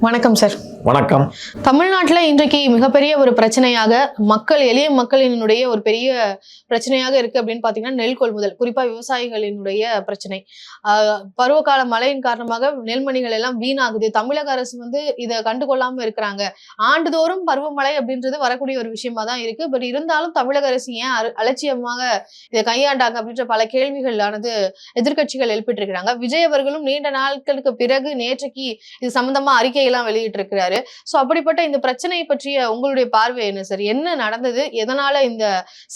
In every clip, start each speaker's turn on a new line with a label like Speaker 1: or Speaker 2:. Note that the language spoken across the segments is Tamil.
Speaker 1: வணக்கம் சார்.
Speaker 2: வணக்கம்.
Speaker 1: தமிழ்நாட்டில் இன்றைக்கு மிகப்பெரிய ஒரு பிரச்சனையாக மக்கள் எளிய மக்களினுடைய ஒரு பெரிய பிரச்சனையாக இருக்கு அப்படின்னு பாத்தீங்கன்னா நெல் கொள்முதல் குறிப்பா விவசாயிகளினுடைய பிரச்சனை. பருவகால மழையின் காரணமாக நெல்மணிகள் எல்லாம் வீணாகுது. தமிழக அரசு வந்து இதை கண்டுகொள்ளாம இருக்கிறாங்க. ஆண்டுதோறும் பருவமழை அப்படின்றது வரக்கூடிய ஒரு விஷயமா தான் இருக்கு. பட் இருந்தாலும் தமிழக அரசு ஏன் அலட்சியமாக இதை கையாண்டாங்க அப்படின்ற பல கேள்விகளானது எதிர்க்கட்சிகள் எழுப்பிட்டு இருக்கிறாங்க. விஜய் அவர்களும் நீண்ட நாட்களுக்கு பிறகு நேற்றைக்கு இது சம்பந்தமா அறிக்கையெல்லாம் வெளியிட்டு இருக்கிறாரு சோ அப்படிப்பட்ட இந்த பிரச்சனையை பற்றிய உங்களுடைய பார்வை என்ன சார் என்ன நடந்தது? எதனால இந்த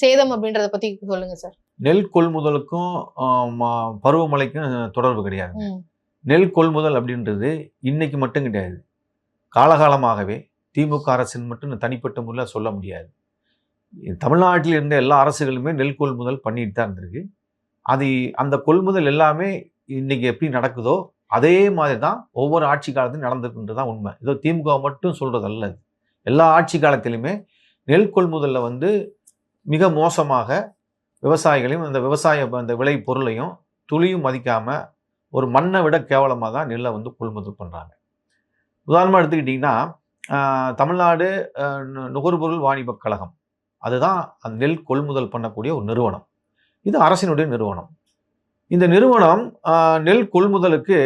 Speaker 1: சேதம் அப்படின்றத பத்தி சொல்லுங்க சார்
Speaker 2: நெல் கொள்முதலுக்கும் பருவமழைக்கும் தொடர்பு கிடையாது. நெல் கொள்முதல் அப்படின்றது இன்னைக்கு மட்டும் கிடையாது. காலகாலமாகவே திமுக அரசின் மட்டும் தனிப்பட்ட முறையில் சொல்ல முடியாது. தமிழ்நாட்டில் இருந்த எல்லா அரசுகளுமே நெல் கொள்முதல் பண்ணிட்டு தான் இருந்திருக்கு. அது அந்த கொள்முதல் எல்லாமே இன்னைக்கு எப்படி நடக்குதோ அதே மாதிரி தான் ஒவ்வொரு ஆட்சி காலத்திலும் நடந்திருக்குன்றது தான் உண்மை. இதோ திமுக மட்டும் சொல்கிறது அல்ல எல்லா ஆட்சி காலத்திலுமே நெல் கொள்முதலில் வந்து மிக மோசமாக விவசாயிகளையும் அந்த விவசாய அந்த விளை பொருளையும் துளியும் மதிக்காமல் ஒரு மண்ணை விட கேவலமாக தான் நெல்லை வந்து கொள்முதல் பண்ணுறாங்க உதாரணமாக எடுத்துக்கிட்டிங்கன்னா தமிழ்நாடு நுகர்பொருள் வாணிபக் கழகம். அதுதான் அந்த நெல் கொள்முதல் பண்ணக்கூடிய ஒரு நிறுவனம். இது அரசினுடைய நிறுவனம். இந்த நிறுவனம் நெல் கொள்முதலுக்கு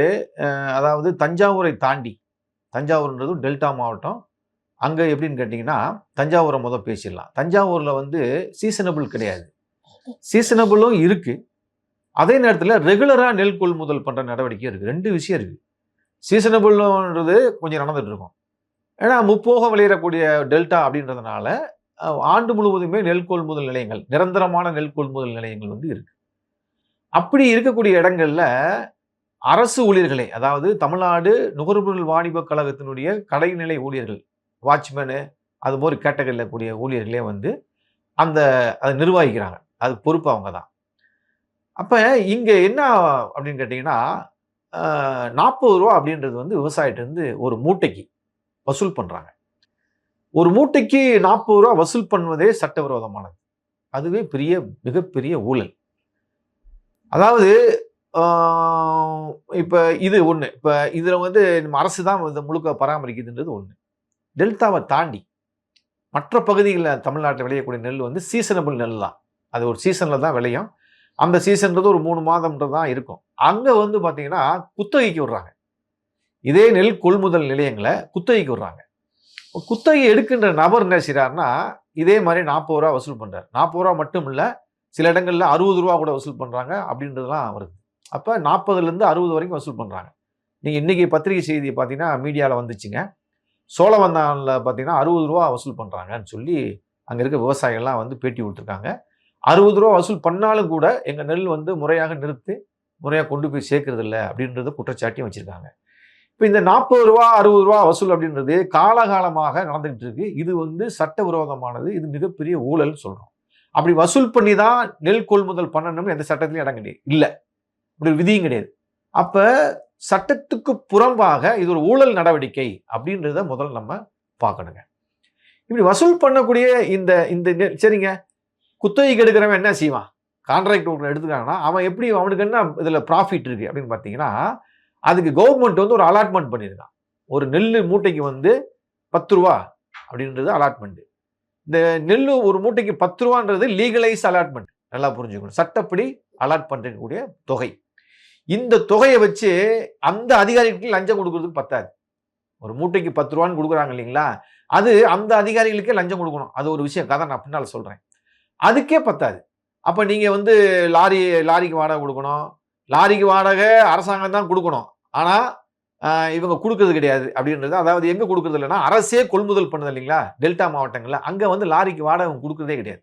Speaker 2: அதாவது தஞ்சாவூரை தாண்டி தஞ்சாவூர்ன்றது டெல்டா மாவட்டம். அங்கே எப்படின்னு கேட்டிங்கன்னா தஞ்சாவூரை முதல் பேசிடலாம். தஞ்சாவூரில் வந்து சீசனபிள் கிடையாது. சீசனபிளும் இருக்குது அதே நேரத்தில் ரெகுலராக நெல் கொள்முதல் பண்ணுற நடவடிக்கை இருக்குது ரெண்டு விஷயம் இருக்குது சீசனபிள்ன்றது கொஞ்சம் நடந்துகிட்ருக்கும். ஏன்னா முப்போக விளையிடக்கூடிய டெல்டா அப்படின்றதுனால ஆண்டு முழுவதுமே நெல் கொள்முதல் நிலையங்கள் நிரந்தரமான நெல் கொள்முதல் நிலையங்கள் வந்து இருக்குது அப்படி இருக்கக்கூடிய இடங்கள்ல அரசு ஊழியர்களே அதாவது தமிழ்நாடு நுகர்பொருள் வாணிபக் கழகத்தினுடைய கடைநிலை ஊழியர்கள் வாட்ச்மேனு அது மாதிரி கேட்டகரியில் கூடிய ஊழியர்களே வந்து அந்த அதை நிர்வகிக்கிறாங்க. அது பொறுப்பு அவங்க தான் அப்போ இங்கே என்ன அப்படின்னு கேட்டிங்கன்னா நாற்பது ரூபா அப்படின்றது வந்து விவசாயிட்டேருந்து ஒரு மூட்டைக்கு வசூல் பண்ணுறாங்க ஒரு மூட்டைக்கு நாற்பது ரூபா வசூல் பண்ணுவதே சட்டவிரோதமானது. அதுவே பெரிய மிகப்பெரிய ஊழல். அதாவது இப்போ இது ஒன்று இப்போ இதில் வந்து நம்ம அரசு தான் இந்த முழுக்க பராமரிக்குதுன்றது ஒன்று டெல்டாவை தாண்டி மற்ற பகுதிகளில் தமிழ்நாட்டில் விளையக்கூடிய நெல் வந்து சீசனபிள் நெல் தான். அது ஒரு சீசனில் தான் விளையும். அந்த சீசன்றது ஒரு மூணு மாதம்ன்றது தான் இருக்கும். அங்கே வந்து பார்த்திங்கன்னா குத்தகைக்கு விடுறாங்க. இதே நெல் கொள்முதல் நிலையங்களை குத்தகைக்கு விடுறாங்க. குத்தகை எடுக்கின்ற நபர் என்ன செய்கிறாருன்னா இதே மாதிரி நாற்பது ரூபா வசூல் பண்ணுறாரு நாற்பது ரூபா மட்டும் இல்லை சில இடங்களில் அறுபது ரூபா கூட வசூல் பண்ணுறாங்க அப்படின்றதுலாம் வருது. அப்போ நாற்பதுலேருந்து அறுபது வரைக்கும் வசூல் பண்ணுறாங்க நீங்கள் இன்றைக்கி பத்திரிகை செய்தி பார்த்தீங்கன்னா மீடியாவில் வந்துச்சுங்க. சோழவந்தானில் பார்த்தீங்கன்னா அறுபது ரூபா வசூல் பண்ணுறாங்கன்னு சொல்லி அங்கே இருக்க விவசாயிகள்லாம் வந்து பேட்டி கொடுத்துருக்காங்க. அறுபது ரூபா வசூல் பண்ணாலும் கூட எங்கள் நெல் வந்து முறையாக நிறுத்தி முறையாக கொண்டு போய் சேர்க்கறது இல்லை குற்றச்சாட்டியும் வச்சுருக்காங்க. இப்போ இந்த நாற்பது ரூபா அறுபது ரூபா வசூல் அப்படின்றது காலகாலமாக நடந்துகிட்டு இருக்கு. இது வந்து சட்டவிரோதமானது இது மிகப்பெரிய ஊழல் சொல்கிறோம் அப்படி வசூல் பண்ணி தான் நெல் கொள்முதல் பண்ணணும்னு எந்த சட்டத்திலையும் இடம் கிடையாது. இல்லை. இப்படி ஒரு விதியும் கிடையாது. அப்போ சட்டத்துக்கு புறம்பாக இது ஒரு ஊழல் நடவடிக்கை அப்படின்றத முதல்ல நம்ம பார்க்கணுங்க. இப்படி வசூல் பண்ணக்கூடிய இந்த இந்த சரிங்க. குத்தகைக்கு எடுக்கிறவன் என்ன செய்வான்? கான்ட்ராக்ட் ஒன்று எடுத்துக்காங்கன்னா அவன் எப்படி அவனுக்கு என்ன இதில் ப்ராஃபிட் இருக்குது அப்படின்னு பார்த்தீங்கன்னா அதுக்கு கவர்மெண்ட் வந்து ஒரு அலாட்மெண்ட் பண்ணியிருக்கான். ஒரு நெல் மூட்டைக்கு வந்து பத்து ரூபா அப்படின்றது அலாட்மெண்ட்டு இந்த நெல் ஒரு மூட்டைக்கு பத்து ரூபான்றது லீகலைஸ் அலாட்மெண்ட் நல்லா புரிஞ்சுக்கணும். சட்டப்படி அலாட் பண்ணுறக்கூடிய தொகை. இந்த தொகையை வச்சு அந்த அதிகாரிகளுக்கு லஞ்சம் கொடுக்கறதுக்கு பத்தாது. ஒரு மூட்டைக்கு பத்து ரூபான்னு கொடுக்குறாங்க இல்லைங்களா? அது அந்த அதிகாரிகளுக்கே லஞ்சம் கொடுக்கணும். அது ஒரு விஷயம். கதை நான் பின்னால் சொல்கிறேன் அதுக்கே பத்தாது. அப்போ நீங்கள் வந்து லாரி லாரிக்கு வாடகை கொடுக்கணும். லாரிக்கு வாடகை அரசாங்கம் தான் கொடுக்கணும். ஆனால் இவங்க கொடுக்கறது கிடையாது அப்படின்றது. அதாவது எங்கே கொடுக்கறது இல்லைன்னா அரசே கொள்முதல் பண்ணுது இல்லைங்களா? டெல்டா மாவட்டங்களில். அங்கே வந்து லாரிக்கு வாடகை அவங்க கொடுக்கறதே கிடையாது.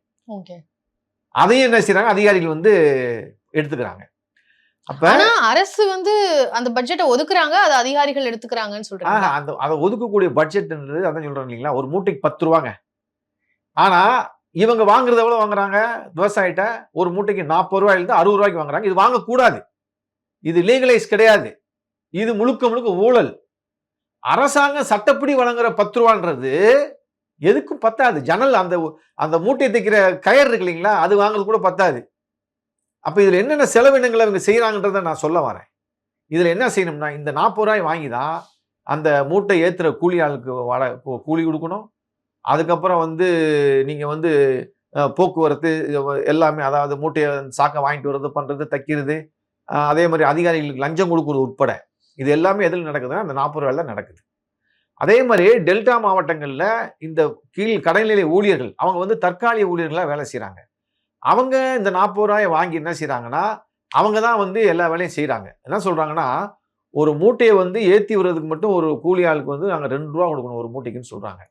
Speaker 2: அதையும் என்ன செய்கிறாங்க அதிகாரிகள் வந்து எடுத்துக்கிறாங்க. அப்போ
Speaker 1: அரசு வந்து அந்த பட்ஜெட்டை ஒதுக்குறாங்க அது அதிகாரிகள் எடுத்துக்கிறாங்கன்னு சொல்றாங்க
Speaker 2: அந்த அதை ஒதுக்கக்கூடிய பட்ஜெட்ன்றது அதான் சொல்றேன் இல்லைங்களா? ஒரு மூட்டைக்கு பத்து ரூபாங்க. ஆனா இவங்க வாங்குறது எவ்வளவு வாங்குறாங்க? விவசாயிட்ட ஒரு மூட்டைக்கு நாற்பது ரூபாயிலிருந்து அறுபது ரூபாய்க்கு வாங்குறாங்க. இது வாங்கக்கூடாது. இது லீகலைஸ் கிடையாது. இது முழுக்க முழுக்க ஊழல். அரசாங்கம் சட்டப்படி வழங்குற பத்து ரூபான்றது எதுக்கும் பத்தாது. ஜன்னல் அந்த அந்த மூட்டை தைக்கிற கயர் இருக்கு இல்லைங்களா அது வாங்குறது கூட பத்தாது. அப்போ இதில் என்னென்ன செலவினங்களை அவங்க செய்கிறாங்கன்றதை நான் சொல்ல வரேன். இதில் என்ன செய்யணும்னா இந்த நாற்பது ரூபாய் வாங்கி தான் அந்த மூட்டை ஏற்றுற கூலி ஆளுக்கு வட கூலி கொடுக்கணும். அதுக்கப்புறம் வந்து நீங்கள் வந்து போக்குவரத்து எல்லாமே அதாவது மூட்டையை சாக்கை வாங்கிட்டு வர்றது பண்ணுறது தைக்கிறது அதே மாதிரி அதிகாரிகளுக்கு லஞ்சம் கொடுக்குறது உட்பட இது எல்லாமே எதில் நடக்குதுன்னா அந்த நாற்பது ரூபாயில் தான் நடக்குது. அதே மாதிரி டெல்டா மாவட்டங்களில் இந்த கீழ் கடைநிலை ஊழியர்கள் அவங்க வந்து தற்காலிக ஊழியர்களாக வேலை செய்கிறாங்க அவங்க இந்த நாற்பது ரூபாயை வாங்கி என்ன செய்கிறாங்கன்னா அவங்க தான் வந்து எல்லா வேலையும் செய்கிறாங்க என்ன சொல்கிறாங்கன்னா ஒரு மூட்டையை வந்து ஏற்றி விடுறதுக்கு மட்டும் ஒரு கூலி ஆளுக்கு வந்து நாங்கள் ரெண்டு ரூபா கொடுக்கணும் ஒரு மூட்டைக்குன்னு சொல்கிறாங்க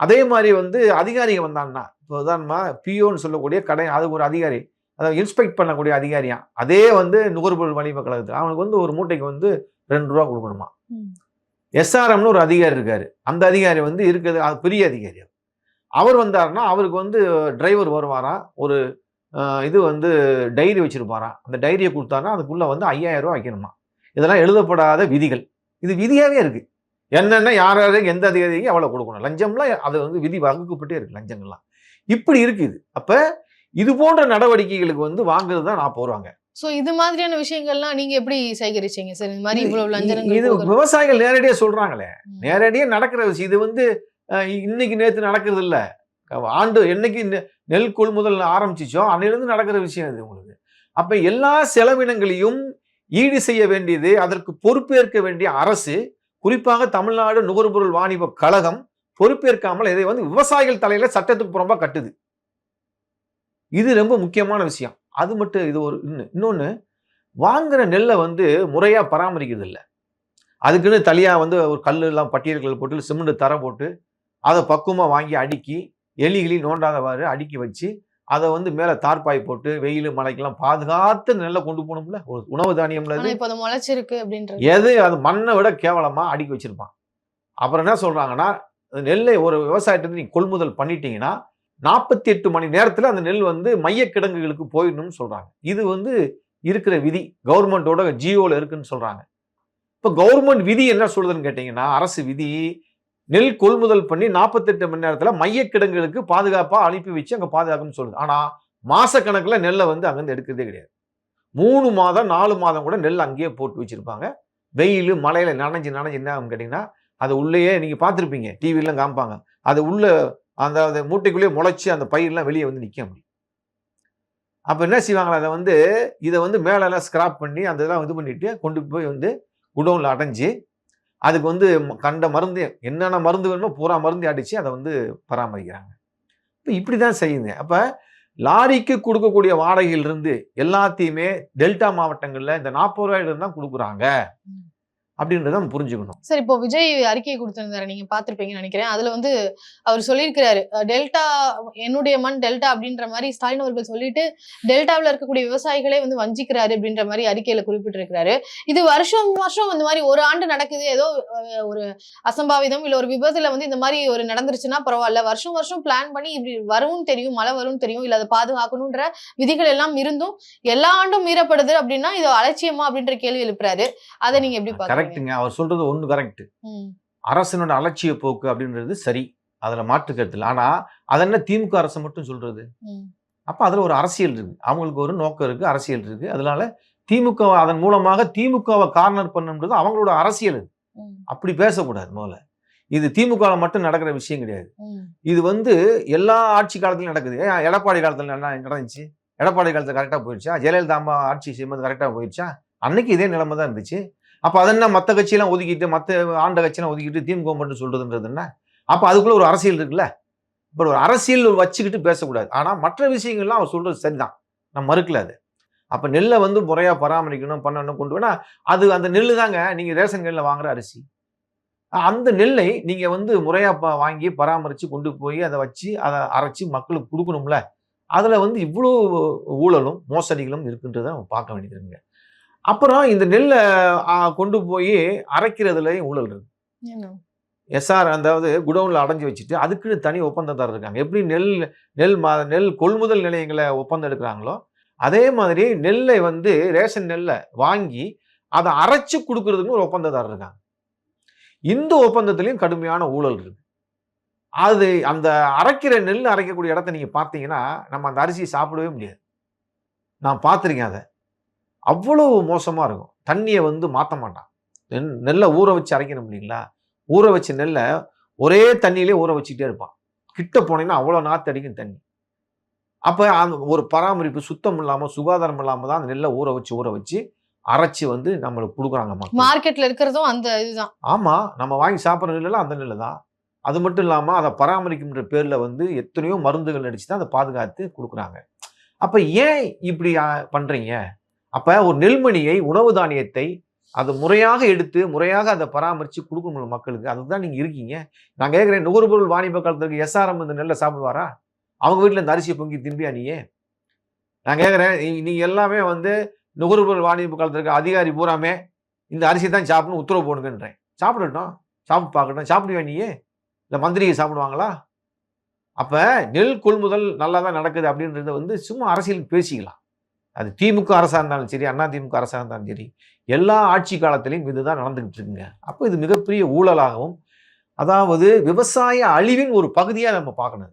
Speaker 2: அதே மாதிரி வந்து அதிகாரிங்க வந்தாங்கன்னா இப்போ உதாரணமாக பிஓன்னு சொல்லக்கூடிய கடை அது ஒரு அதிகாரி அதாவது இன்ஸ்பெக்ட் பண்ணக்கூடிய அதிகாரியாக அதே வந்து நுகர்பொருள் வணிக கழகத்தில் அவனுக்கு வந்து ஒரு மூட்டைக்கு வந்து ரெண்டு ரூபா கொடுக்கணுமா. எஸ்ஆர்எம்னு ஒரு அதிகாரி இருக்காரு. அந்த அதிகாரி வந்து இருக்குது அது பெரிய அதிகாரி அவர். வந்தாருன்னா அவருக்கு வந்து டிரைவர் வருவாராம். ஒரு இது வந்து டைரி வச்சிருப்பாராம். அந்த டைரியை கொடுத்தாருன்னா அதுக்குள்ள வந்து ஐயாயிரம் ரூபாய் வைக்கணுமா? இதெல்லாம் எழுதப்படாத விதிகள். இது விதியாவே இருக்கு. என்னென்ன யார் யாருக்கு எந்த அதிகாரிக்கு எவ்வளோ கொடுக்கணும்? லஞ்சம்லாம் அது வந்து விதி வகுக்கப்பட்டே இருக்கு லஞ்சங்கள்லாம். இப்படி இருக்குது அப்ப இது போன்ற நடவடிக்கைகளுக்கு வந்து வாங்குறது தான் நான் போறாங்க
Speaker 1: சோ இது மாதிரியான விஷயங்கள்லாம் நீங்க எப்படி சேகரிச்சீங்க? சார் இந்த மாதிரி இவ்வளவு
Speaker 2: இது
Speaker 1: லஞ்சங்கள் போகுது.
Speaker 2: விவசாயிகள் நேரடியாக சொல்றாங்களே. நேரடியாக நடக்கிற விஷயம். இது வந்து இன்னைக்கு நேற்று நடக்கிறது இல்ல ஆண்டு என்னைக்கு நெல் கொள்முதல் ஆரம்பிச்சிச்சோ அன்னையிலிருந்து நடக்கிற விஷயம் இது உங்களுக்கு. அப்ப எல்லா செலவினங்களையும் ஈடு செய்ய வேண்டியது அதற்கு பொறுப்பேற்க வேண்டிய அரசு குறிப்பாக தமிழ்நாடு நுகர்பொருள் வாணிப கழகம் பொறுப்பேற்காமல் இதை வந்து விவசாயிகள் தலையில சட்டத்துக்கு புறம்பா கட்டுது. இது ரொம்ப முக்கியமான விஷயம். அது மட்டும் இது ஒரு இன்னும் இன்னொன்னு வாங்குற நெல்லை வந்து முறையா பராமரிக்கிறது இல்லை அதுக்குன்னு தனியா வந்து ஒரு கல் எல்லாம் பட்டியல்கள் போட்டு சிமெண்ட் தர போட்டு அதை பக்குவமா வாங்கி அடுக்கி எலிகளி நோண்டாதவாறு அடுக்கி வச்சு அதை வந்து மேல தார்பாய் போட்டு வெயில் மழைக்கெல்லாம் பாதுகாத்து நெல்லை கொண்டு போகணும்ல. ஒரு உணவு தானியம்ல
Speaker 1: முளைச்சிருக்கு அப்படின்றது.
Speaker 2: எது அது மண்ணை விட கேவலமா அடுக்கி வச்சிருப்பான். அப்புறம் என்ன சொல்றாங்கன்னா அந்த நெல்லை ஒரு விவசாயத்தை நீங்க கொள்முதல் பண்ணிட்டீங்கன்னா நாற்பத்தி எட்டு மணி நேரத்தில் அந்த நெல் வந்து மையக்கிடங்குகளுக்கு போயிடணும்னு சொல்கிறாங்க இது வந்து இருக்கிற விதி. கவர்மெண்ட்டோட ஜியோவில் இருக்குன்னு சொல்கிறாங்க இப்போ கவர்மெண்ட் விதி என்ன சொல்லுதுன்னு கேட்டிங்கன்னா அரசு விதி நெல் கொள்முதல் பண்ணி நாற்பத்தெட்டு மணி நேரத்தில் மைய கிடங்குகளுக்கு அனுப்பி வச்சு அங்கே பாதுகாக்கணும்னு சொல்லுது. ஆனால் மாதக்கணக்கில் நெல்லை வந்து அங்கேருந்து எடுக்கிறதே கிடையாது. மூணு மாதம் நாலு மாதம் கூட நெல் அங்கேயே போட்டு வச்சுருப்பாங்க. வெயில் மழையில நனைஞ்சு நனைஞ்சு என்ன ஆகும் கேட்டிங்கன்னா அது உள்ளேயே நீங்கள் பார்த்துருப்பீங்க. டிவிலாம் காமிப்பாங்க. அது உள்ளே அந்த அந்த மூட்டைக்குள்ளேயே முளைச்சி அந்த பயிரெலாம் வெளியே வந்து நிற்க முடியும். அப்போ என்ன செய்வாங்களா? அதை வந்து இதை வந்து மேலெல்லாம் ஸ்க்ராப் பண்ணி அந்த இதெல்லாம் இது பண்ணிவிட்டு கொண்டு போய் வந்து குடோனில் அடைஞ்சி அதுக்கு வந்து கண்ட மருந்து என்னென்ன மருந்து வேணுமோ பூரா மருந்து அடித்து அதை வந்து பராமரிக்கிறாங்க. இப்போ இப்படி தான் செய்யுங்க அப்போ லாரிக்கு கொடுக்கக்கூடிய வாடகையிலிருந்து எல்லாத்தையுமே டெல்டா மாவட்டங்களில் இந்த நாற்பது ரூபாயிலிருந்து தான் கொடுக்குறாங்க. அப்படின்றத நம்ம புரிஞ்சுக்கணும்.
Speaker 1: சார் இப்போ விஜய் அறிக்கையை கொடுத்திருந்தாரு. நீங்க பாத்திருப்பீங்கன்னு நினைக்கிறேன். அதுல வந்து அவர் சொல்லியிருக்கிறாரு டெல்டா என்னுடைய மண் டெல்டா அப்படின்ற மாதிரி ஸ்டாலின் அவர்கள் சொல்லிட்டு டெல்டாவில் இருக்கக்கூடிய விவசாயிகளே வந்து வஞ்சிக்கிறாரு அப்படின்ற மாதிரி அறிக்கையில குறிப்பிட்டிருக்கிறாரு. இது வருஷம் வருஷம் இந்த மாதிரி ஒரு ஆண்டு நடக்குது. ஏதோ ஒரு அசம்பாவிதம் இல்ல ஒரு விபத்துல வந்து இந்த மாதிரி ஒரு நடந்துருச்சுன்னா பரவாயில்ல. வருஷம் வருஷம் பிளான் பண்ணி இப்படி வரும்னு தெரியும் மழை வரும்னு தெரியும் இல்ல அதை பாதுகாக்கணும்ன்ற விதிகள் எல்லாம் இருந்தும் எல்லா ஆண்டும் மீறப்படுது அப்படின்னா இது அலட்சியமா அப்படின்ற கேள்வி எழுப்புறாரு. அதை நீங்க எப்படி பாக்க
Speaker 2: கரெக்ட்டுங்க அவர் சொல்றது ஒன்று கரெக்ட் அரசனோட அலட்சிய போக்கு அப்படின்றது சரி. அதில் மாற்று இல்லை. ஆனால் அது என்ன திமுக அரசு மட்டும் சொல்றது. அப்போ அதில் ஒரு அரசியல் இருக்கு. அவங்களுக்கு ஒரு நோக்கம் இருக்கு அரசியல் இருக்கு. அதனால திமுக அதன் மூலமாக திமுகவை கார்னர் பண்ணுன்றது அவங்களோட அரசியல் இது. அப்படி பேசக்கூடாது முதல்ல. இது திமுக மட்டும் நடக்கிற விஷயம் கிடையாது. இது வந்து எல்லா ஆட்சி காலத்துலையும் நடக்குது. எடப்பாடி காலத்துல என்ன நடந்துச்சு? எடப்பாடி காலத்துல கரெக்டாக போயிடுச்சா? ஜெயலலிதா அம்மா ஆட்சி செய்யும்போது கரெக்டாக போயிடுச்சா? அன்னைக்கு இதே நிலைமை தான் இருந்துச்சு. அப்போ அதென்ன மற்ற கட்சியெல்லாம் ஒதுக்கிட்டு மற்ற ஆண்ட கட்சியெல்லாம் ஒதுக்கிட்டு திமுக மட்டும் சொல்கிறதுன்றது என்ன? அப்போ அதுக்குள்ளே ஒரு அரசியல் இருக்குல்ல? இப்போ ஒரு அரசியல் வச்சுக்கிட்டு பேசக்கூடாது. ஆனால் மற்ற விஷயங்கள்லாம் அவர் சொல்றது சரிதான். நான் மறுக்கல அது. அப்போ நெல்லை வந்து முறையாக பராமரிக்கணும் பண்ணணும் கொண்டு வேணா அது அந்த நெல் தாங்க. நீங்கள் ரேஷன் கடையில் வாங்குற அரிசி. அந்த நெல்லை நீங்கள் வந்து முறையாக ப- வாங்கி பராமரித்து கொண்டு போய் அதை வச்சு அதை அரைச்சி மக்களுக்கு கொடுக்கணும்ல? அதில் வந்து இவ்வளோ ஊழலும் மோசடிகளும் இருக்குன்றதை நம்ம பார்க்க வேண்டியதுங்க அப்புறம் இந்த நெல்லை கொண்டு போய் அரைக்கிறதுலயும் ஊழல் இருக்கு? எஸ்ஆர் அதாவது குடவுன்ல அடைஞ்சு வச்சுட்டு அதுக்குன்னு தனி ஒப்பந்ததாரர் இருக்காங்க. எப்படி நெல் நெல் மா நெல் கொள்முதல் நிலையங்களை ஒப்பந்தம் எடுக்கிறாங்களோ அதே மாதிரி நெல்லை வந்து ரேஷன் நெல்லை வாங்கி அதை அரைச்சு கொடுக்கறதுக்கு ஒரு ஒப்பந்ததாரர் இருக்காங்க. இந்த ஒப்பந்தத்திலையும் கடுமையான ஊழல் இருக்கு. அது அந்த அரைக்கிற நெல் அரைக்கக்கூடிய இடத்த நீங்க பார்த்தீங்கன்னா நம்ம அந்த அரிசியை சாப்பிடவே முடியாது. நான் பார்த்துருக்கேன் அதை. அவ்வளவு மோசமா இருக்கும். தண்ணியை வந்து மாற்ற மாட்டான். நெல்- நெல்லை ஊற வச்சு அரைக்கணும் இல்லைங்களா? ஊற வச்ச நெல்லை ஒரே தண்ணியிலே ஊற வச்சுக்கிட்டே இருப்பான். கிட்ட போனீங்கன்னா அவ்வளோ நாத்து அடிக்கும் தண்ணி. அப்போ அந்த ஒரு பராமரிப்பு சுத்தம் இல்லாமல் சுகாதாரம் இல்லாமல் தான் அந்த நெல்லை ஊற வச்சு ஊற வச்சு அரைச்சி வந்து நம்மளுக்கு கொடுக்குறாங்க மக்கள்.
Speaker 1: மார்க்கெட்ல இருக்கிறதும் அந்த இதுதான்.
Speaker 2: ஆமா நம்ம வாங்கி சாப்பிட்ற நெல்லாம் அந்த நெல் தான். அது மட்டும் இல்லாமல் அதை பராமரிக்கின்ற பேரில் வந்து எத்தனையோ மருந்துகள் அடிச்சு தான் அதை பாதுகாத்து கொடுக்குறாங்க. அப்போ ஏன் இப்படி ஆ, பண்றீங்க? அப்போ ஒரு நெல்மணியை உணவு தானியத்தை அது முறையாக எடுத்து முறையாக அதை பராமரித்து கொடுக்கணும் மக்களுக்கு. அதுதான் நீங்கள் இருக்கீங்க. நான் கேட்குறேன் நுகர்பொருள் வாணிப காலத்துக்கு எஸ்ஆர்எம் இந்த நெல்லை சாப்பிடுவாரா? அவங்க வீட்டில் இந்த அரிசியை பொங்கி திரும்பியா நீயே நான் கேட்குறேன் நீ எல்லாமே வந்து நுகர்பொருள் வாணிப காலத்துக்கு அதிகாரி பூராமே இந்த அரிசி தான் சாப்பிடணும் உத்தரவு போடுங்கன்றேன். சாப்பிடட்டும். சாப்பிட்டு பார்க்கட்டும். சாப்பிடுவேன் நீயே இல்லை மந்திரிகை சாப்பிடுவாங்களா? அப்போ நெல் கொள்முதல் நல்லா தான் நடக்குது அப்படின்றத வந்து சும்மா அரசியல் பேசிக்கலாம். அது திமுக அரசாக இருந்தாலும் சரி அண்ணா திமுக அரசாக இருந்தாலும் சரி எல்லா ஆட்சி காலத்திலையும் இதுதான் நடந்துக்கிட்டு இருக்குங்க. அப்போ இது மிகப்பெரிய ஊழலாகவும் அதாவது விவசாய அழிவின் ஒரு பகுதியாக நம்ம பார்க்கணும்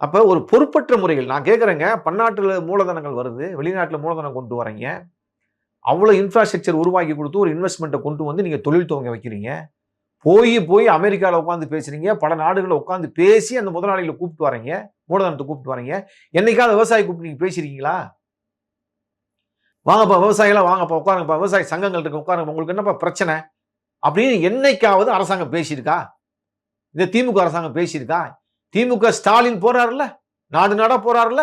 Speaker 2: அப்போ ஒரு பொறுப்பற்ற முறைகள் நான் கேட்குறேங்க பன்னாட்டில் மூலதனங்கள் வருது வெளிநாட்டில் மூலதனம் கொண்டு வரீங்க அவ்வளோ இன்ஃப்ராஸ்ட்ரக்சர் உருவாக்கி கொடுத்து ஒரு இன்வெஸ்ட்மெண்ட்டை கொண்டு வந்து நீங்கள் தொழில் துவங்க வைக்கிறீங்க போய் போய் அமெரிக்காவில் உட்காந்து பேசுறீங்க. பல நாடுகளில் உட்காந்து பேசி அந்த முதலாளிகளை கூப்பிட்டு வரீங்க. மூலதனத்தை கூப்பிட்டு வரீங்க. என்னைக்காவது விவசாயி கூப்பிட்டு நீங்கள் பேசியிருக்கீங்களா வாங்கப்பா விவசாயிகளாம் வாங்கப்பா உட்காருங்கப்பா. விவசாய சங்கங்கள் இருக்கு உட்காருங்க உங்களுக்கு என்னப்பா பிரச்சனை? அப்படின்னு என்னைக்காவது அரசாங்கம் பேசியிருக்கா? இந்த திமுக அரசாங்கம் பேசியிருக்கா? திமுக ஸ்டாலின் போறாருல்ல? நாடு நாடா போறாருல்ல?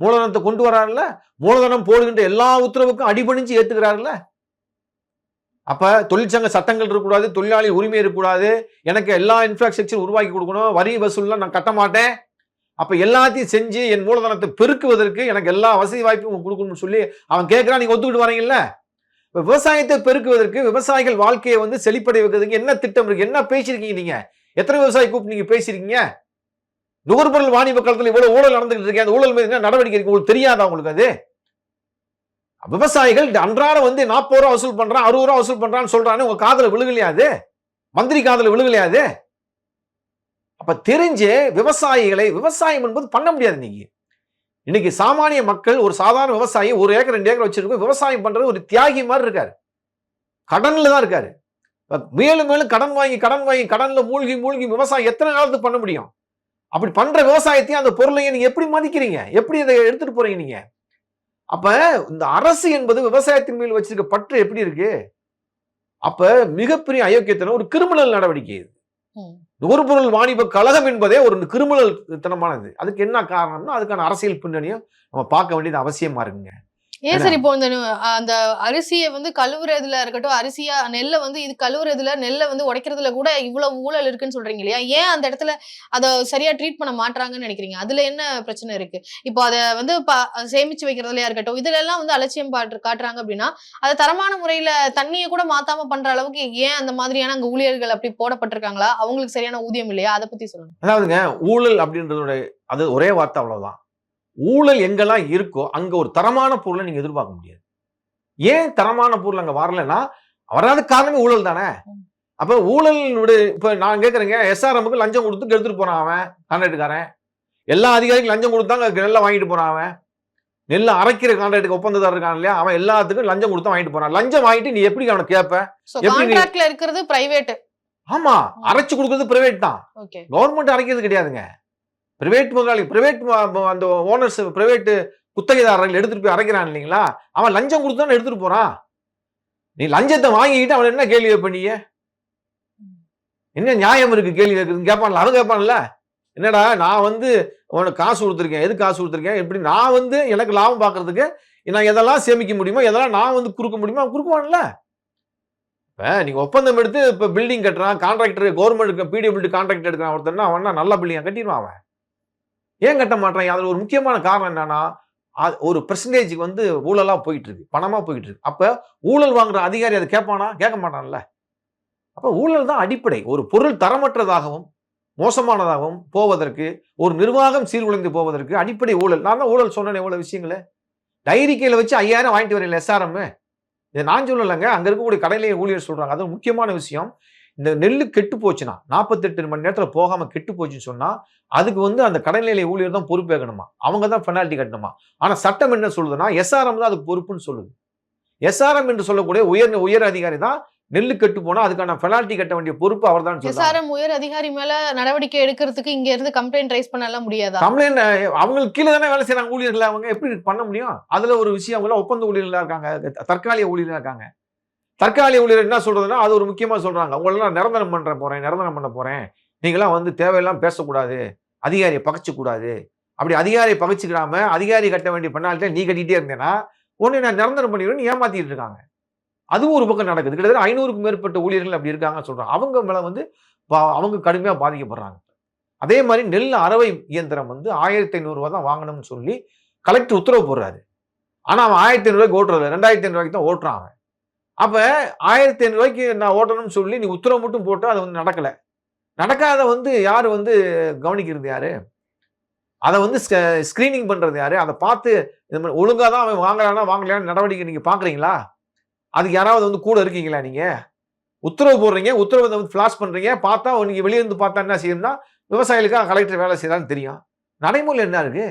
Speaker 2: மூலதனத்தை கொண்டு வராருல்ல? மூலதனம் போடுகின்ற எல்லா உத்தரவுக்கும் அடிபணிஞ்சு ஏத்துக்கிறாருல்ல? அப்போ தொழிற்சங்க சட்டங்கள் இருக்கக்கூடாது தொழிலாளி உரிமை இருக்கக்கூடாது. எனக்கு எல்லா இன்ஃப்ராஸ்ட்ரக்சர் உருவாக்கி கொடுக்கணும். வரி வசூல்லாம் நான் கட்ட மாட்டேன். அப்போ எல்லாத்தையும் செஞ்சு என் மூலதனத்தை பெருக்குவதற்கு எனக்கு எல்லா வசதி வாய்ப்பும் கொடுக்கணும்னு சொல்லி அவன் கேட்குறான் நீங்கள் ஒத்துக்கிட்டு வரீங்கல்ல? இப்போ விவசாயத்தை பெருக்குவதற்கு விவசாயிகள் வாழ்க்கையை வந்து செழிப்படை வைக்கிறதுக்கு என்ன திட்டம் இருக்குது என்ன பேசியிருக்கீங்க நீங்கள் எத்தனை விவசாயி கூப்பிட்டு நீங்கள் பேசியிருக்கீங்க? நுகர்பொருள் வாணிப காலத்தில் இவ்வளோ ஊழல் நடந்துகிட்டு இருக்கேன் அந்த ஊழல் மீது என்ன நடவடிக்கை இருக்கு? உங்களுக்கு தெரியாதா உங்களுக்கு அது? விவசாயிகள் அன்றாட வந்து நாற்பது ரூபா வசூல் பண்றான் அறுபது ரூபா வசூல் பண்றான்னு சொல்றான்னு உங்க காதல விழுகலையாது மந்திரி காதல விழுகலையாது அப்ப தெரிஞ்சு விவசாயிகளை விவசாயம் என்பது பண்ண முடியாது நீங்க இன்னைக்கு சாமானிய மக்கள் ஒரு சாதாரண விவசாயி ஒரு ஏக்கர் ரெண்டு ஏக்கர் வச்சிருக்கோம் விவசாயம் பண்றது ஒரு தியாகி மாதிரி இருக்காரு. கடன்ல தான் இருக்காரு. மேலும் மேலும் கடன் வாங்கி கடன் வாங்கி கடன்ல மூழ்கி மூழ்கி விவசாயம் எத்தனை காலத்துக்கு பண்ண முடியும்? அப்படி பண்ற விவசாயத்தையும் அந்த பொருளையும் நீங்க எப்படி மதிக்கிறீங்க? எப்படி அதை எடுத்துட்டு போறீங்க நீங்க? அப்ப இந்த அரசு என்பது விவசாயத்தின் மேல் வச்சிருக்க பற்று எப்படி இருக்கு? அப்ப மிகப்பெரிய அயோக்கியத்தனம் ஒரு கிரிமினல் நடவடிக்கை இது. நுகர்பொருள் வாணிப கழகம் என்பதே ஒரு கிரிமினல் தனமானது. அதுக்கு என்ன காரணம்னா அதுக்கான அரசியல் பின்னணியும் நம்ம பார்க்க வேண்டியது அவசியமா இருக்குங்க.
Speaker 1: ஏன் சார் இப்போ இந்த அந்த அரிசியை வந்து கழுவுறதுல இருக்கட்டும் அரிசியா நெல்லை வந்து இது கழுவுறதுல நெல்லை வந்து உடைக்கிறதுல கூட இவ்வளவு ஊழல் இருக்குன்னு சொல்றீங்க இல்லையா? ஏன் அந்த இடத்துல அதை சரியா ட்ரீட் பண்ண மாட்றாங்கன்னு நினைக்கிறீங்க? அதுல என்ன பிரச்சனை இருக்கு? இப்போ அதை வந்து சேமிச்சு வைக்கிறதுலயா இருக்கட்டும் இதுல எல்லாம் வந்து அலட்சியம் பாட்டு காட்டுறாங்க அப்படின்னா அதை தரமான முறையில தண்ணியை கூட மாத்தாம பண்ற அளவுக்கு ஏன் அந்த மாதிரியான அங்க ஊழியர்கள் அப்படி போடப்பட்டிருக்காங்களா? அவங்களுக்கு சரியான ஊதியம் இல்லையா? அதை பத்தி சொல்லுங்க.
Speaker 2: அதாவதுங்க ஊழல் அப்படின்றதோட அது ஒரே வார்த்தை அவ்வளவுதான். ஊழல் எங்கெல்லாம் இருக்கோ அங்க ஒரு தரமான பொருளை நீங்க எதிர்பார்க்க முடியாது. ஏன் தரமான பொருள் அங்க வரலன்னா வராத காரணமே ஊழல் தானே. அப்ப ஊழலினுடைய இப்ப நான் கேக்குறேங்க எஸ்ஆர்எம்க்கு லஞ்சம் கொடுத்து எடுத்துட்டு போறான் அவன் கான்ட்ராக்டுக்காரன் எல்லா அதிகாரிக்கும் லஞ்சம் கொடுத்தாங்க நெல்லை வாங்கிட்டு போறான் அவன். நெல்லை அரைக்கிற கான்ட்ராக்டுக்கு ஒப்பந்ததாரர் இருக்கான் இல்லையா? அவன் எல்லாத்துக்கும் லஞ்சம் கொடுத்து வாங்கிட்டு போறான். லஞ்சம் வாங்கிட்டு நீ எப்படி அவனை கேட்ப
Speaker 1: சோ
Speaker 2: எப்படி
Speaker 1: இருக்கிறது பிரைவேட்
Speaker 2: ஆமா அரைச்சு கொடுக்கறது பிரைவேட் தான். கவர்மெண்ட் அரைக்கிறது கிடையாதுங்க. பிரைவேட் முதலாளி பிரைவேட் அந்த ஓனர்ஸ் பிரைவேட்டு குத்தகைதாரர்கள் எடுத்துட்டு போய் அரைக்கிறான் இல்லைங்களா? அவன் லஞ்சம் கொடுத்தானே எடுத்துட்டு போறான். நீ லஞ்சத்தை வாங்கிக்கிட்டு அவன் என்ன கேள்வி பண்ணிய என்ன நியாயம் இருக்கு கேள்வி கேட்கறது கேட்பான்ல அவன் கேட்பான்ல. என்னடா நான் வந்து உனக்கு காசு கொடுத்துருக்கேன் எது காசு கொடுத்துருக்கேன்? எப்படி நான் வந்து எனக்கு லாபம் பார்க்கறதுக்கு நான் எதெல்லாம் சேமிக்க முடியுமோ எதெல்லாம் நான் வந்து குறுக்க முடியுமோ அவன் குறுக்குவான்ல. இப்போ நீங்கள் ஒப்பந்தம் எடுத்து இப்போ பில்டிங் கட்டுறான் கான்ட்ராக்டர் கவர்மெண்ட் பிடபிள்யூடி கான்ட்ராக்ட் எடுக்கிறான் ஒருத்தன்னா அவன் நல்ல பில்டிங்காக கட்டிடுவான் அவன். ஏன் கட்ட மாட்டேறாங்க அதில் ஒரு முக்கியமான காரணம் என்னன்னா அது ஒரு பெர்சன்டேஜுக்கு வந்து ஊழலாக போயிட்டு இருக்கு பணமாக போயிட்டு இருக்கு அப்போ ஊழல் வாங்குற அதிகாரி அதை கேட்பானா கேட்க மாட்டான்ல. அப்போ ஊழல் தான் அடிப்படை. ஒரு பொருள் தரமற்றதாகவும் மோசமானதாகவும் போவதற்கு ஒரு நிர்வாகம் சீர்குலைந்து போவதற்கு அடிப்படை ஊழல். நான் தான் ஊழல் சொன்னேன் இவ்வளோ விஷயங்கள. டைரி கையில் வச்சு ஐயாயிரம் வாங்கிட்டு வரல எஸ்ஆர்எம் இதை நான் சொல்லலைங்க. அங்கே இருக்கக்கூடிய கடையிலேயே ஊழியர் சொல்கிறாங்க அது ஒரு முக்கியமான விஷயம். இந்த நெல்லு கெட்டு போச்சுன்னா நாற்பத்தெட்டு மணி நேரத்துல போகாம கெட்டு போச்சுன்னு சொன்னா அதுக்கு வந்து அந்த கடைநிலை ஊழியர் தான் பொறுப்பேற்கணுமா? அவங்க தான் பெனால்ட்டி கட்டணுமா? ஆனா சட்டம் என்ன சொல்லுதுன்னா எஸ்ஆர்எம் தான் அதுக்கு பொறுப்புன்னு சொல்லுது. எஸ்ஆர்எம் என்று சொல்லக்கூடிய உயர் உயர் அதிகாரி தான் நெல்லு கெட்டு போனா அதுக்கான பெனால்ட்டி கட்ட வேண்டிய பொறுப்பு அவர் தான்
Speaker 1: எஸ்ஆர்எம் உயர் அதிகாரி மேல நடவடிக்கை எடுக்கிறதுக்கு இங்க இருந்து கம்ப்ளைண்ட் ரைஸ் பண்ணலாம் முடியாதா?
Speaker 2: கம்ப்ளைண்ட் அவங்களுக்கு கீழே தானே வேலை செய்யறாங்க ஊழியர்கள் அவங்க? எப்படி பண்ண முடியும்? அதுல ஒரு விஷயம் அவங்க ஒப்பந்த ஊழியர்களா இருக்காங்க தற்காலிக ஊழியர்களா இருக்காங்க. தற்காலிக ஊழியர் என்ன சொல்கிறதுன்னா அது ஒரு முக்கியமாக சொல்கிறாங்க உங்களெல்லாம் நிரந்தரம் பண்ணுற போகிறேன் நிரந்தரம் பண்ண போகிறேன் நீங்களாம் வந்து தேவையெல்லாம் பேசக்கூடாது. அதிகாரியை பகைச்சு அப்படி அதிகாரியை பகைச்சுக்கிடாம அதிகாரி கட்ட வேண்டிய பெனால்ட்டி நீ கட்டிகிட்டே இருந்தேன்னா உன்னை நான் நிரந்தரம் பண்ணிடுவேன் ஏமாத்திட்டு இருக்காங்க. அதுவும் ஒரு பக்கம் நடக்குது. கிட்டத்தட்ட ஐநூறுக்கும் மேற்பட்ட ஊழியர்கள் அப்படி இருக்காங்கன்னு சொல்கிறாங்க அவங்க மேலே வந்து பா- அவங்க கடுமையாக பாதிக்கப்படுறாங்க. அதே மாதிரி நெல் அறவை இயந்திரம் வந்து ஆயிரத்தி ஐநூறுரூவா தான் வாங்கணும்னு சொல்லி கலெக்டர் உத்தரவு போடுறாரு. ஆனால் அவன் ஆயிரத்தி ஐநூறுரூவாய்க்கு ஓட்டுறது ரெண்டாயிரத்தி ஐநூறுரூவாய்க்கு தான் ஓட்டுறான் அவன். அப்போ ஆயிரத்தி ஐநூறுவாய்க்கு நான் ஓட்டணும்னு சொல்லி நீ உத்தரவு மட்டும் போட்டு அது வந்து நடக்கலை. நடக்காத வந்து யார் வந்து கவனிக்கிறது யார்? அதை வந்து ஸ்க்ரீனிங் பண்ணுறது யார்? அதை பார்த்து இந்த மாதிரி ஒழுங்காக தான் அவன் வாங்கலானா வாங்கலான்னு நடவடிக்கை நீங்கள் பார்க்குறீங்களா? அதுக்கு யாராவது வந்து கூட இருக்கீங்களா நீங்கள் உத்தரவு போடுறீங்க உத்தரவு வந்து ஃப்ளாஷ் பண்ணுறீங்க பார்த்தா நீங்கள் வெளியே இருந்து பார்த்தா என்ன செய்யணும்னா விவசாயிகளுக்காக கலெக்டர் வேலை செய்யறான்னு தெரியும். நடைமுறையில் என்ன இருக்குது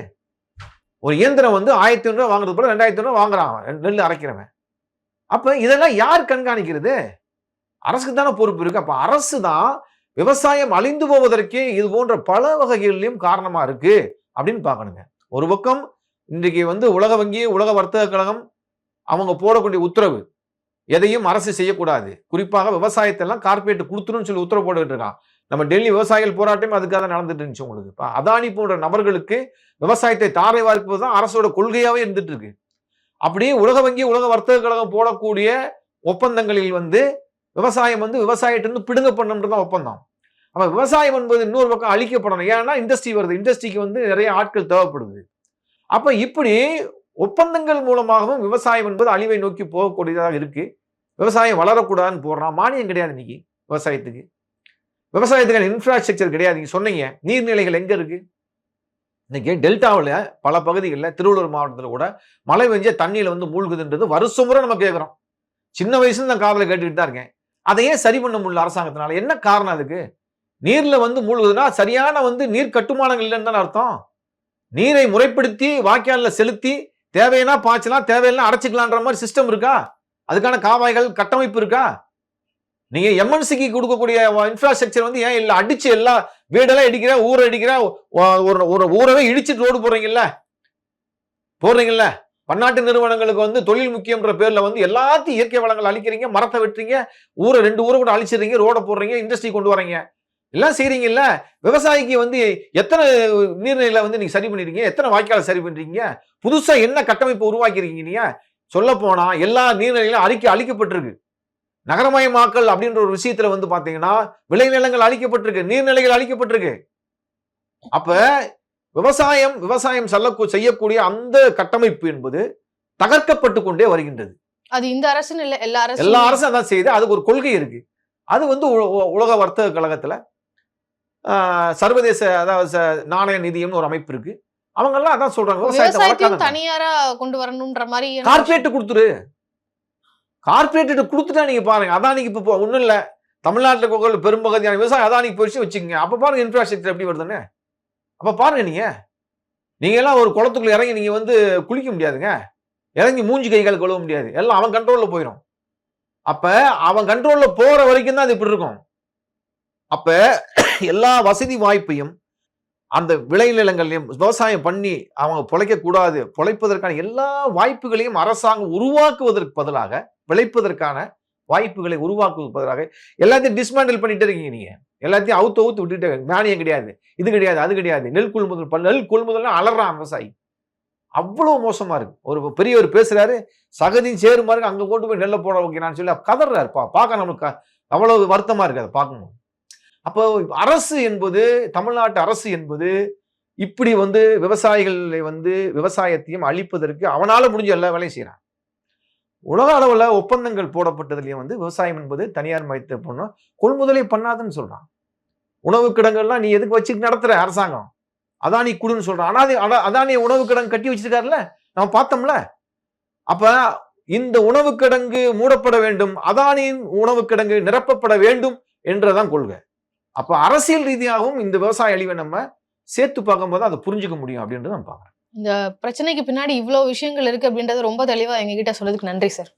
Speaker 2: ஒரு இயந்திரம் வந்து ஆயிரத்தி ஐநூறுவா வாங்குறது போல ரெண்டாயிரத்தி ஐநூறுவா வாங்குறான் நெல் அரைக்கிறவன். அப்போ இதெல்லாம் யார் கண்காணிக்கிறது? அரசுக்கு தானே பொறுப்பு இருக்கு. அப்போ அரசு தான் விவசாயம் அழிந்து போவதற்கே இது போன்ற பல வகைகளிலும் காரணமாக இருக்கு அப்படின்னு பார்க்கணுங்க. ஒரு பக்கம் இன்றைக்கு வந்து உலக வங்கி உலக வர்த்தக கழகம் அவங்க போடக்கூடிய உத்தரவு எதையும் அரசு செய்யக்கூடாது. குறிப்பாக விவசாயத்தை எல்லாம் கார்பரேட் கொடுத்துருன்னு சொல்லி உத்தரவு போட்டுக்கிட்டு இருக்கான். நம்ம டெல்லி விவசாயிகள் போராட்டம் அதுக்காக தான் நடந்துட்டு இருந்துச்சு உங்களுக்கு. இப்போ அதானி போன்ற நபர்களுக்கு விவசாயத்தை தாரை வார்ப்பது தான் அரசோட கொள்கையாகவே இருந்துட்டு இருக்கு. அப்படியே உலக வங்கி உலக வர்த்தக கழகம் போடக்கூடிய ஒப்பந்தங்களில் வந்து விவசாயம் வந்து விவசாயத்திலிருந்து பிடுங்க பண்ணுன்றது தான் ஒப்பந்தம். அப்போ விவசாயம் என்பது இன்னொரு பக்கம் அழிக்கப்படணும். ஏன்னா இண்டஸ்ட்ரி வருது. இண்டஸ்ட்ரிக்கு வந்து நிறைய ஆட்கள் தேவைப்படுது. அப்போ இப்படி ஒப்பந்தங்கள் மூலமாகவும் விவசாயம் என்பது அழிவை நோக்கி போகக்கூடியதாக இருக்குது விவசாயம் வளரக்கூடாதுன்னு போடுறான். மானியம் கிடையாது இன்னைக்கு விவசாயத்துக்கு. விவசாயத்துக்கான இன்ஃப்ராஸ்ட்ரக்சர் கிடையாது. நீங்கள் சொன்னீங்க. நீர்நிலைகள் எங்கே இருக்குது இன்றைக்கி டெல்டாவில் பல பகுதிகளில் திருவள்ளூர் மாவட்டத்தில் கூட மழை பெஞ்ச தண்ணியில் வந்து மூழ்குதுன்றது வருஷம் முறை நம்ம கேட்குறோம் சின்ன வயசுல நான் காதலை கேட்டுக்கிட்டு தான் இருக்கேன். அதை ஏன் சரி பண்ண முடியல அரசாங்கத்தினால? என்ன காரணம் அதுக்கு? நீரில் வந்து மூழ்குதுன்னா சரியான வந்து நீர் கட்டுமானங்கள் இல்லைன்னு தானே அர்த்தம். நீரை முறைப்படுத்தி வாய்க்காலில் செலுத்தி தேவைன்னா பாய்ச்சலாம் தேவையில்லாம் அடைச்சிக்கலான்ற மாதிரி சிஸ்டம் இருக்கா? அதுக்கான காவாய்கள் கட்டமைப்பு இருக்கா? நீங்க எம்என்சிக்கு கொடுக்கக்கூடிய இன்ஃப்ராஸ்ட்ரக்சர் வந்து ஏன் இல்லை? அடிச்சு எல்லா வீடெல்லாம் இடிக்கிற ஊரை அடிக்கிற ஒரு ஒரு ஊரவே இடிச்சுட்டு ரோடு போடுறீங்கல்ல போடுறீங்கல்ல பன்னாட்டு நிறுவனங்களுக்கு வந்து தொழில் முக்கியம்ன்ற பேர்ல வந்து எல்லாத்தையும் இயற்கை வளங்கள் அழிக்கிறீங்க மரத்தை வெட்டுறீங்க ஊரை ரெண்டு ஊரை கூட அழிச்சிடுறீங்க ரோடை போடுறீங்க இண்டஸ்ட்ரி கொண்டு வரீங்க. எல்லாம் செய்றீங்கல்ல? விவசாயிக்கு வந்து எத்தனை நீர்நிலை வந்து நீங்க சரி பண்ணிருக்கீங்க? எத்தனை வாய்க்காலை சரி பண்றீங்க? புதுசா என்ன கட்டமைப்பு உருவாக்கிருக்கீங்க நீங்க? சொல்ல போனா எல்லா நீர்நிலைகளும் அழிக்க அழிக்கப்பட்டிருக்கு. நகரமயமாக்கல் அப்படின்ற ஒரு விஷயத்துல வந்து பாத்தீங்கன்னா விளைநிலங்கள் அழிக்கப்பட்டிருக்கு நீர்நிலைகள் அழிக்கப்பட்டிருக்கு. அப்ப விவசாயம் விவசாயம் செல்ல செய்யக்கூடிய அந்த கட்டமைப்பு என்பது தகர்க்கப்பட்டு கொண்டே வருகின்றது.
Speaker 1: அது இந்த அரசுன்னு இல்ல எல்லா அரசும்
Speaker 2: எல்லா அரசும் அதான் செய்யுது அதுக்கு ஒரு கொள்கை இருக்கு. அது வந்து உலக வர்த்தக கழகத்துல சர்வதேச அதாவது நாணய நிதியம்னு ஒரு அமைப்பு இருக்கு. அவங்க எல்லாம் அதான் சொல்றாங்க விவசாயத்தை
Speaker 1: விவசாயத்தையும். தனியாரா கொண்டு வரணும்ன்ற மாதிரி
Speaker 2: கார்பரேட் கொடுத்துரு. கார்பரேட் கொடுத்துட்டா நீங்கள் பாருங்கள் அதானிக்கு இப்போ ஒன்றும் இல்லை. தமிழ்நாட்டில் இருக்கிற பெரும்பகுதியான விவசாயம் அதானிக்கு போயிடுச்சு வச்சுக்கோங்க. அப்போ பாருங்கள் இன்ஃப்ராஸ்ட்ரக்சர் எப்படி வருதுன்னு. அப்போ பாருங்க நீங்கள் நீங்களாம் எல்லாம் ஒரு குளத்துக்குள்ளே இறங்கி நீங்கள் வந்து குளிக்க முடியாதுங்க. இறங்கி மூஞ்சி கை கால் கழுவ முடியாது. எல்லாம் அவன் கண்ட்ரோலில் போயிடும் அப்போ அவன் கண்ட்ரோலில் போகிற வரைக்கும் தான் அது இப்படி இருக்கும். அப்போ எல்லா வசதி வாய்ப்பையும் அந்த விளைநிலங்களையும் விவசாயம் பண்ணி அவங்க பிழைக்கக்கூடாது பிழைப்பதற்கான எல்லா வாய்ப்புகளையும் அரசாங்கம் உருவாக்குவதற்கு பதிலாக பிழைப்பதற்கான வாய்ப்புகளை உருவாக்குவதற்கு பதிலாக எல்லாத்தையும் டிஸ்மேண்டில் பண்ணிட்டு இருக்கீங்க நீங்கள் எல்லாத்தையும் அவுத்து அவுத்து விட்டுட்டு மானியம் கிடையாது இது கிடையாது அது கிடையாது. நெல் கொள்முதல் பல் நெல் கொள்முதல்னா அலறான் விவசாயி. அவ்வளோ மோசமாக இருக்கு. ஒரு பெரியவர் பேசுகிறாரு சகதியும் சேருமாருக்கு அங்கே கொண்டு போய் நெல்லை போட வைக்கிறான்னு சொல்லி கதறாரு பா பார்க்க நம்மளுக்கு அவ்வளோ வருத்தமாக இருக்குது அதை பார்க்கும்போது. அப்போ அரசு என்பது தமிழ்நாட்டு அரசு என்பது இப்படி வந்து விவசாயிகளை வந்து விவசாயத்தையும் அழிப்பதற்கு அவனால முடிஞ்ச எல்லா வேலையும் செய்கிறான் உலக அளவில் ஒப்பந்தங்கள் போடப்பட்டதுலேயும் வந்து விவசாயம் என்பது தனியார் மயத்தை பண்ணும் கொள்முதலை பண்ணாதுன்னு சொல்கிறான் உணவு கிடங்கள்லாம் நீ எதுக்கு வச்சு நடத்துகிற அரசாங்கம்? அதானி குடுன்னு சொல்கிறான் ஆனால் அனா- அதானி உணவு கிடங்கு கட்டி வச்சிருக்காருல்ல? நம்ம பார்த்தோம்ல. அப்போ இந்த உணவு கிடங்கு மூடப்பட வேண்டும் அதானியின் உணவு கிடங்கு நிரப்பப்பட வேண்டும் என்றதான் கொள்கை. அப்போ அரசியல் ரீதியாகவும் இந்த விவசாய அழிவை நம்ம சேர்த்து பார்க்கும்போது அதை புரிஞ்சுக்க முடியும் அப்படின்றது நான் பார்க்குறேன்.
Speaker 1: இந்த பிரச்சனைக்கு பின்னாடி இவ்வளோ விஷயங்கள் இருக்குது அப்படின்றது ரொம்ப தெளிவாக எங்ககிட்ட சொன்னதுக்கு நன்றி சார்.